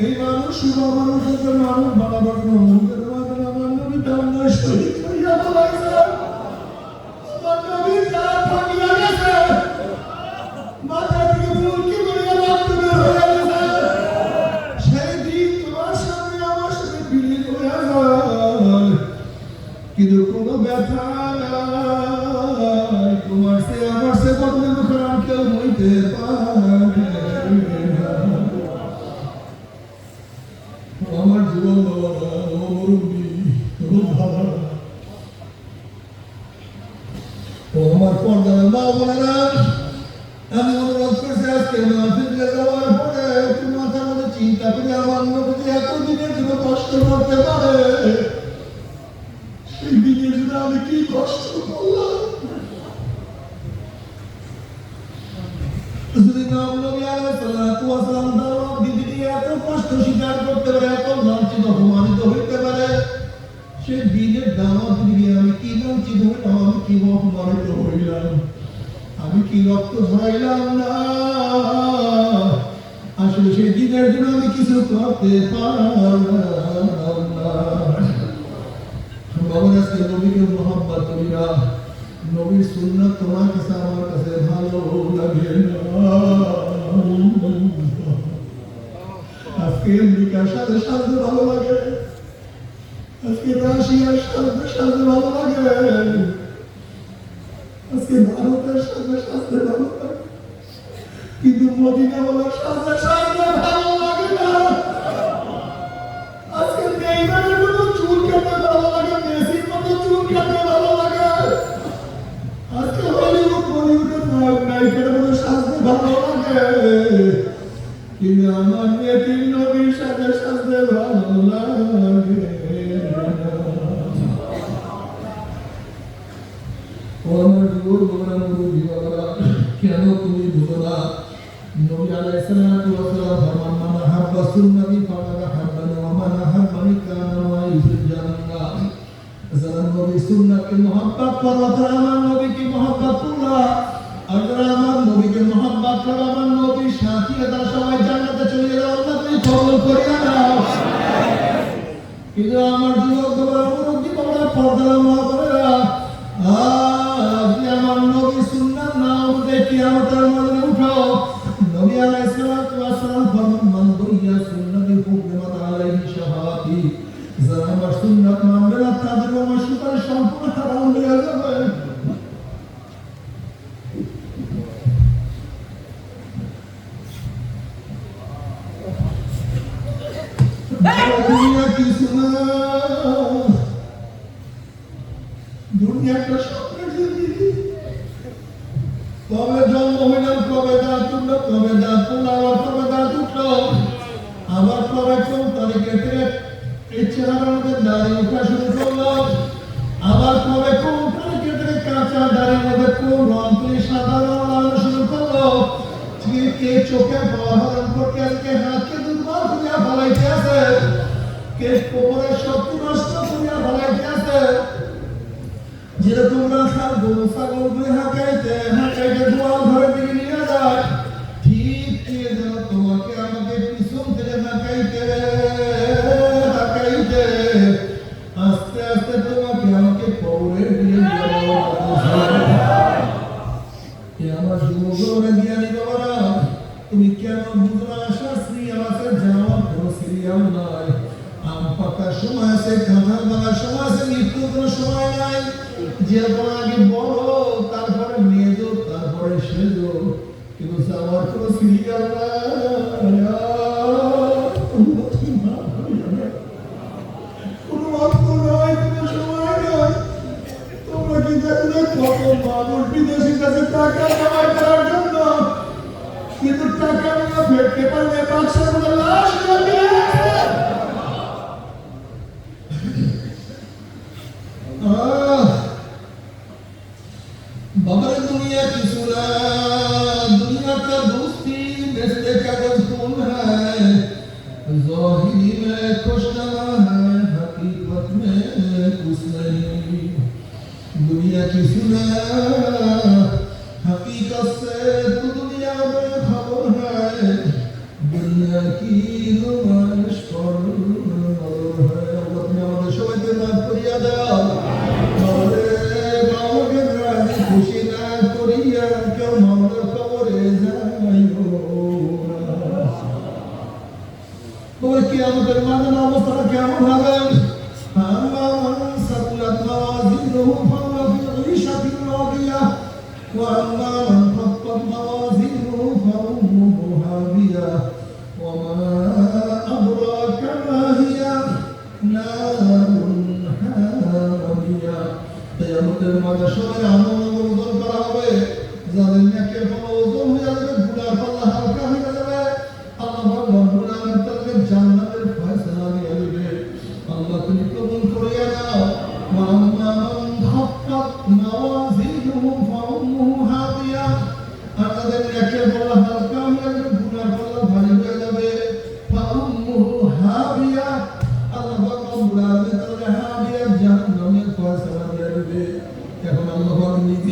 এই মানুষ শুধু আমার জন্য ভালো জন্য ও আমার পর্দার মা বোনেরা। আমি অনুরোধ করছি আজকে মাহফিলে যাওয়ার পরে একটু মাথার মধ্যে চিন্তা করে আমার নবীকে এতদিনের জন্য কষ্ট করতে পারে, সেই দিনের জন্য আমি কি কষ্ট করলাম? যদি নাম নবী আলাইহিস সালাতু ওয়াস দিতে এত কষ্ট স্বীকার করতে পারে ঝরাইলাম না। আসলে সেই দিনের জন্য আমি কিছু করতে পারলাম না। আজকে নবীকে মোহাম্মত করিরা নবীর সুন্নাত তোমার কাছে, আমার কাছে ভালো লাগে আজকে আমেরিকার সাথে সাথে ভালো লাগে। আজকে রাশিয়ার সাথে সাথে ভালো লাগে। কিন্তু আমার নেতির নবীর সাথে সাজতে ভালো লাগে। কেন নবী নবী নবীকে মহব্বত করো। আমার নবীর সাথী তারা সবাই জান্নাতে চলে গেলে আল্লাহ তুমি কবুল করিয়া নাও। কিন্তু আমার যুবক, তোমার মুরব্বী তোমরা পর্দা মা আজ আমার নবী সুন্নাত না উঠে কিয়ামতের মধ্যে উঠাও নবী আলাইহিস সালাম ফরমান আবার কবে কোন কাঁচা দাঁড়িয়ে মধ্যে কোন রং তুলি সাদা লাগানো শুরু করল? কে কে চোখে প্রহরণ করতে আজকে হাতকে দুর্বল করিয়া ফলাইতে আছে। কে কোমরের তোমরা গরু ছাগল গুলি হাঁকাইতে হাঁকাইতে গোয়াল ঘরে দিকে নিয়ে যায়। ঠিক কে যেন তোমাকে আমাকে পিছন থেকে হাঁকাইতে হাঁকাইতে, আস্তে আস্তে তোমাকে আমাকে কবরে দিয়ে তুমি কেন বুঝো না আসার সিরিয়াল আছে আম পাকার সময় আছে সময় আছে, মৃত্যুর কোনো সময় নাই। যেরকম আগে বড় তারপরে মেজ তারপরে সেজ কিন্তু আমার কোনো সিরিয়াল কত মানুষ বিদেশি কাছে টাকা ظاهری میں کشنا ہے حقیقت میں کچھ نہیں دنیا کی سنا حقیقت سے تو دنیا میں خبر ہے دنیا کی نمائش پر نظر ہے اپنے ہمارے شوق کے نام پر یاد ہمارے گاؤں کے نام خوشی نام کریے کیا معاملہ সবাই আমল ওজন করা হবে। যাদের নেকের পাল্লা ওজন হয়ে যাবে, গুনার পাল্লা হালকা হয়ে যাবে। আল্লাহ রব্বুল আলামিন তাদের জান্নাতের ফয়সালা দিয়ে দিবে। আল্লাহ তুমি কবুল করিয়া তাদের হালকা হয়ে যাবে পাল্লা যাবে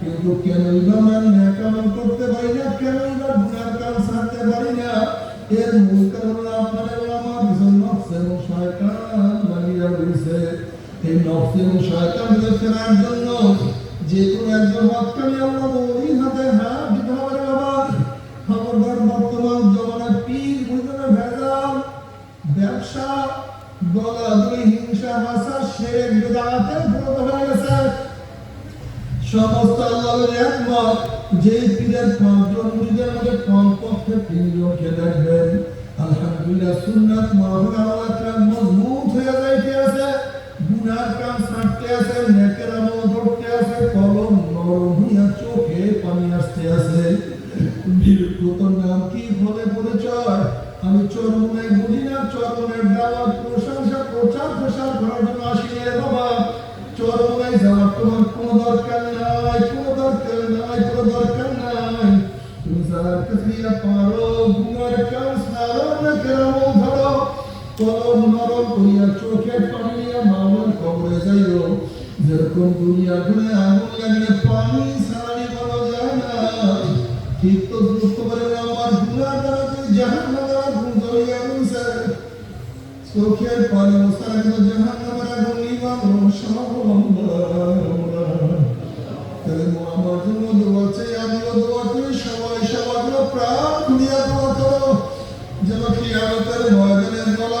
কিন্তু কেনই বা আমরা ন্যায় কামল করতে পারি না? কেনই বা গুনার কাজ ছাড়তে পারি না? এর মূল কারণ আপনার এবং আমার পিছনে নফস এবং শয়তান লাগিয়া রয়েছে এই নফস এবং শয়তান থেকে ফেরার জন্য? যে কোনো একজন হকানি আল্লাহ ওই হাতে হাত দিতে হবে বাবা। খবরদার বর্তমান জমানায় পীর বুঝতে ভেজাল? ব্যবসা দলাদলি হিংসা হাসা শেখ বেদাতে ব্রত হয়ে গেছে। সমস্ত আল্লাহর একমত, যে পীরের পাঁচজন মুরিদের মধ্যে কমপক্ষে তিনজনকে দেখবেন। আলহামদুলিল্লাহ সুন্নাত মাহফিল তাআলা মজবুত হয়ে যাইতে আছে গুনার কাম ছাড়তে আছে নেকের আমল করতে কলম করিয়া চোখে পানি নিয়ে মামলার কবরে যাইও। যেরকম দুনিয়া ঘুরে আগুন লাগলে পানি সারানি বলা যায় না, ঠিক তো দ্রুত করে আমার গুনার দ্বারা তুই জাহান নামের আগুন জ্বলিয়ে রয়েছে চোখের পানি মশারা কিন্তু জাহান নামের আগুন নিবানো আমার জন্য দোয়া চাই আমিও দোয়া করি সবাই সবার প্রাণ খুলিয়া দোয়া করো। যেন কি আমাদের ময়দানের গলা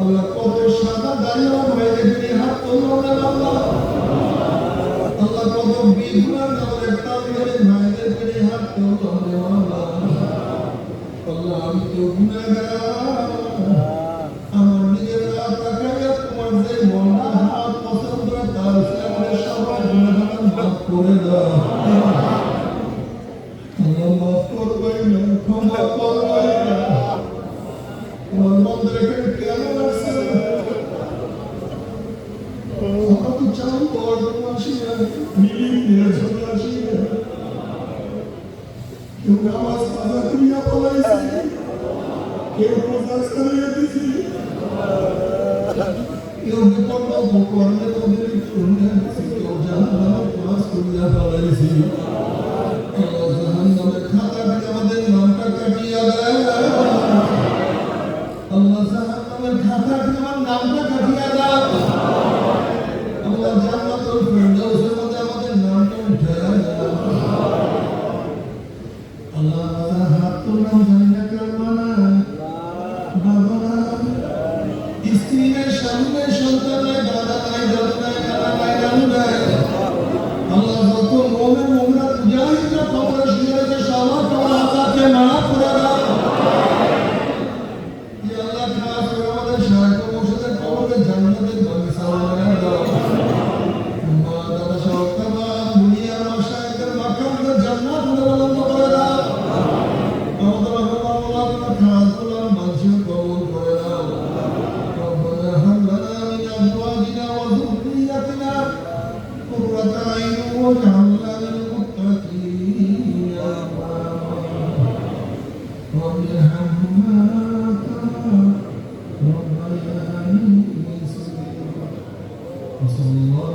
আল্লাহ কত সাদা দাঁড়িয়ে ভাইদের নিয়ে হাত তোলেন আল্লাহ আল্লাহ কত বিগুলা আমাদের তাদের ভাইদের নিয়ে হাত তোলেন আল্লাহ আল্লাহ, আমি তো গুনাহগার। আমার নিজের রাত রাখা তোমার যে মনা হাত পছন্দ তার সামনে সবার গুনাহগার মাফ করে দাও আল্লাহ মাফ করবেন, ক্ষমা করবেন। তোমার মন্দিরে see